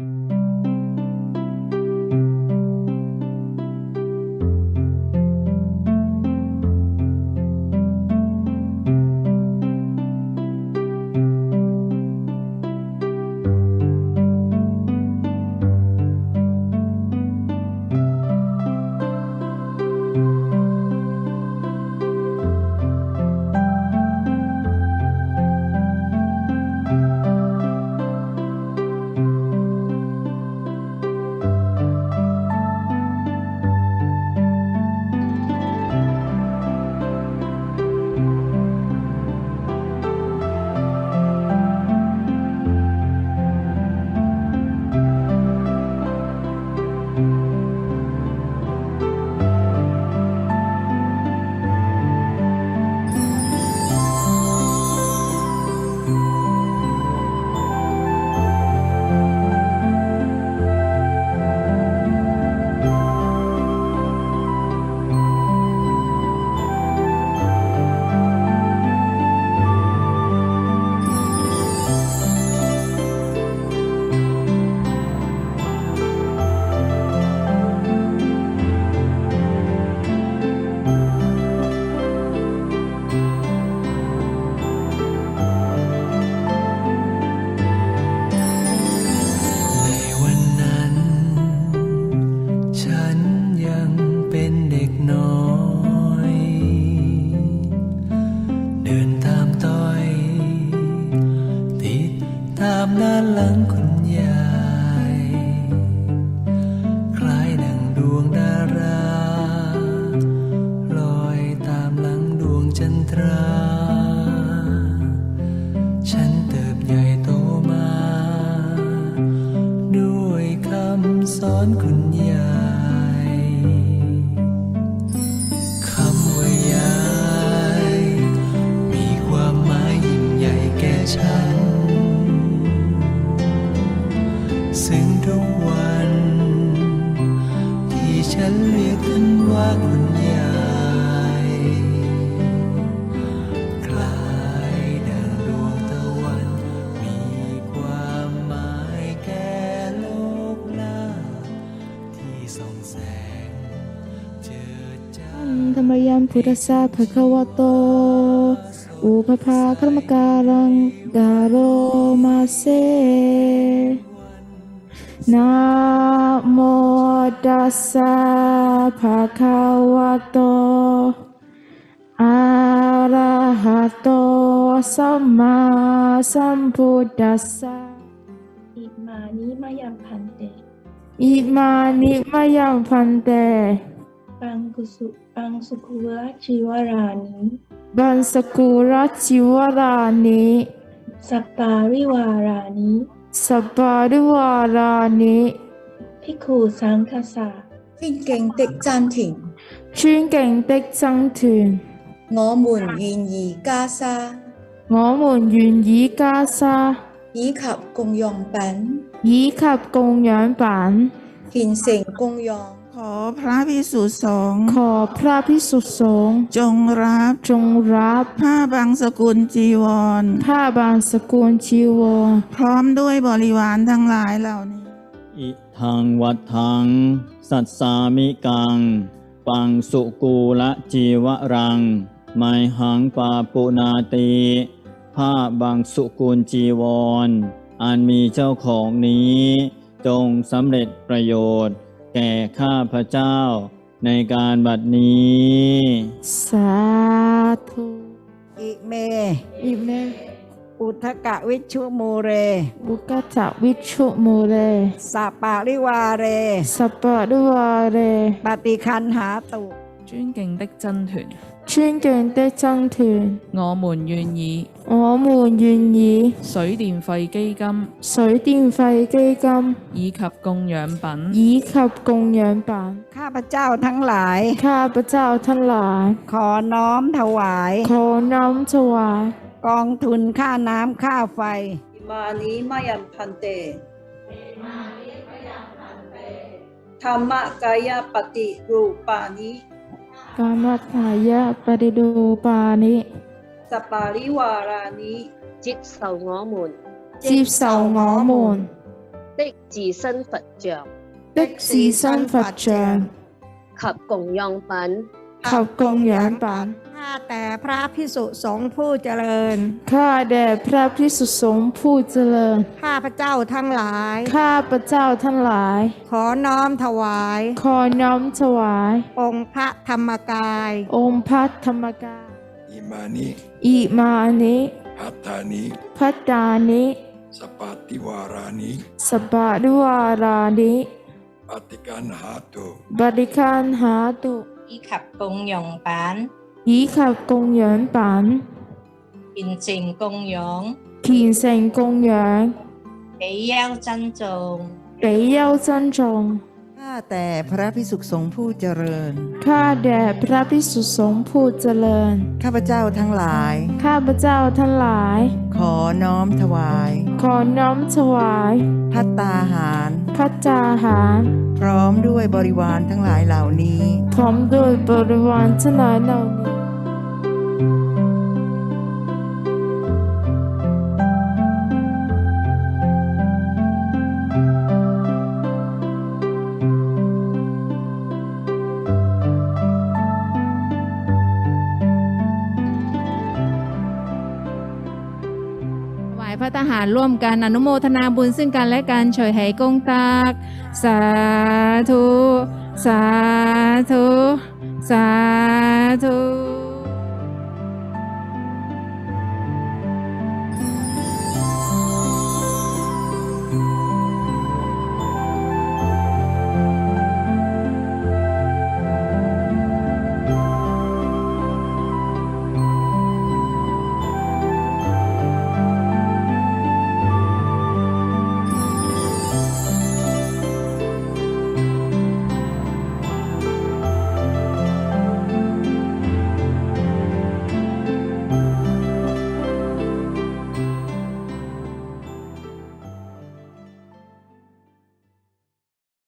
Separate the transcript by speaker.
Speaker 1: ใฉันเรียกท่านว่าคุณยายคล้ายดังดวงตะวัน มีความหมายแก่โลกล่าที่ส่องแสงเจิดจ้า
Speaker 2: ธรรมยัมพุทธสสะภะควโต อุปภาครมการังกาโรมาเซนะโมตัสสะ ภะคะวะโตอะระหะโตสัมมาสัมพุทธัสสะ
Speaker 3: อิมานิมายังพันเต
Speaker 2: อิมานิมะยังพันเต
Speaker 3: ปังกุสุปังสุกุระชีวรานิ
Speaker 2: บันสกุรัชิวรานิ
Speaker 3: สัปปาริวารานิ
Speaker 2: สัปปาริวารานิ
Speaker 3: พิกขุสังคสะ
Speaker 4: 尊敬的真团，
Speaker 2: 尊敬的僧团，
Speaker 4: 我们愿意袈裟
Speaker 2: 我们愿以袈裟
Speaker 4: 以及供养品
Speaker 2: 以及供养品，
Speaker 4: 献成供养，
Speaker 5: ขอพระพิสุสงฆ์
Speaker 2: ขอพระพิสุสงฆ์
Speaker 5: จงรับ
Speaker 2: จงรับ
Speaker 5: ผ้าบางสกุลจีวร
Speaker 2: ผ้าบางสกุลชีวร
Speaker 5: พร้อมด้วยบริวารทั้งหลายเหล่านี้
Speaker 6: อิทังวัทัง สัตสามิกัง ปังสุกูละจีวรัง ไมหังปาปุนาติผ้าบางสุกุลจีวร อันมีเจ้าของนี้ จงสำเร็จประโยชน์ แก่ข้าพระเจ้าในการบัดนี้
Speaker 2: สา
Speaker 7: อุทกะวิชุโมเร
Speaker 2: บุกตะวิชุโมเร
Speaker 7: สัปปาริวาเร
Speaker 2: สัปปะริวาเร
Speaker 7: ปฏิคันหาตุ
Speaker 8: 尊敬的真团，
Speaker 2: 尊敬的僧团，
Speaker 8: 我们愿以
Speaker 2: 我们愿以
Speaker 8: 水电费基金
Speaker 2: 水电费基金
Speaker 8: 以及供养品，
Speaker 2: 以及供养品，
Speaker 7: ข้าพเจ้าทั้งหลาย
Speaker 2: ข้าพเจ้าทั้งหลาย
Speaker 7: ขอน้อมถวาย
Speaker 2: ขอน้อมถวาย
Speaker 7: กองทุนค่าน้ำค่าไฟ
Speaker 9: อิมานิมายัมพันเตธรรมกายปฏิรูปานิ
Speaker 2: กามขายะปริดูปานิ
Speaker 9: สปาริวารานิ
Speaker 10: 接受我们
Speaker 2: 接受我们
Speaker 9: 的
Speaker 10: 的自身佛像
Speaker 2: 的自身佛像
Speaker 10: 及供养品，
Speaker 2: 及供养品
Speaker 7: ข้าแต่พระพิสุสงฆ์ผู้เจริญ
Speaker 2: ข้าแด่พระพิสุสงฆ์ผู้เจริญ
Speaker 7: ข้าพระเจ้าทั้งหลาย
Speaker 2: ข้าพระเจ้าทั้งหลาย
Speaker 7: ขอน้อมถวาย
Speaker 2: ขอน้อมถวาย
Speaker 7: องค์พระธรรมกาย
Speaker 2: องค์พระธรรมกาย
Speaker 11: อิมานิ
Speaker 2: อิมานิ
Speaker 11: อัตตานิ
Speaker 2: พัตตานิ
Speaker 11: สปาติวารานิ
Speaker 2: สบาดุวารานิ
Speaker 11: ปฏิกันหาตุ
Speaker 2: บริการหาตุ
Speaker 9: อีขับกงยองปาน
Speaker 2: หีขับกงเหยินปัน
Speaker 9: กินสิงกงยอง
Speaker 2: ขี นเซงกงเหยิน
Speaker 9: เปียวจันจง
Speaker 2: เป๋เย้าจันจง
Speaker 12: ข้าแต่พระพิสุสงฆ์ผู้เจริญ
Speaker 2: ข้าแด่พระพิสุสงฆ์ผู้เจริญ
Speaker 12: ข้าพเจ้าทั้งหลาย
Speaker 2: ข้าพเจ้าทั้งหลาย
Speaker 12: ขอน้อมถวาย
Speaker 2: ขอน้อมถวาย
Speaker 12: พัตตาหาร
Speaker 2: พัจจาหาร
Speaker 12: พร้อมด้วยบริวารทั้งหลายเหล่านี้
Speaker 2: พร้อมด้วยบริวารทั้งหลายเหล่านี้
Speaker 13: พระทหารร่วมกันอนุโมทนาบุญซึ่งกันและกันช่วยให้กงตากสาธุ สาธุ สาธุ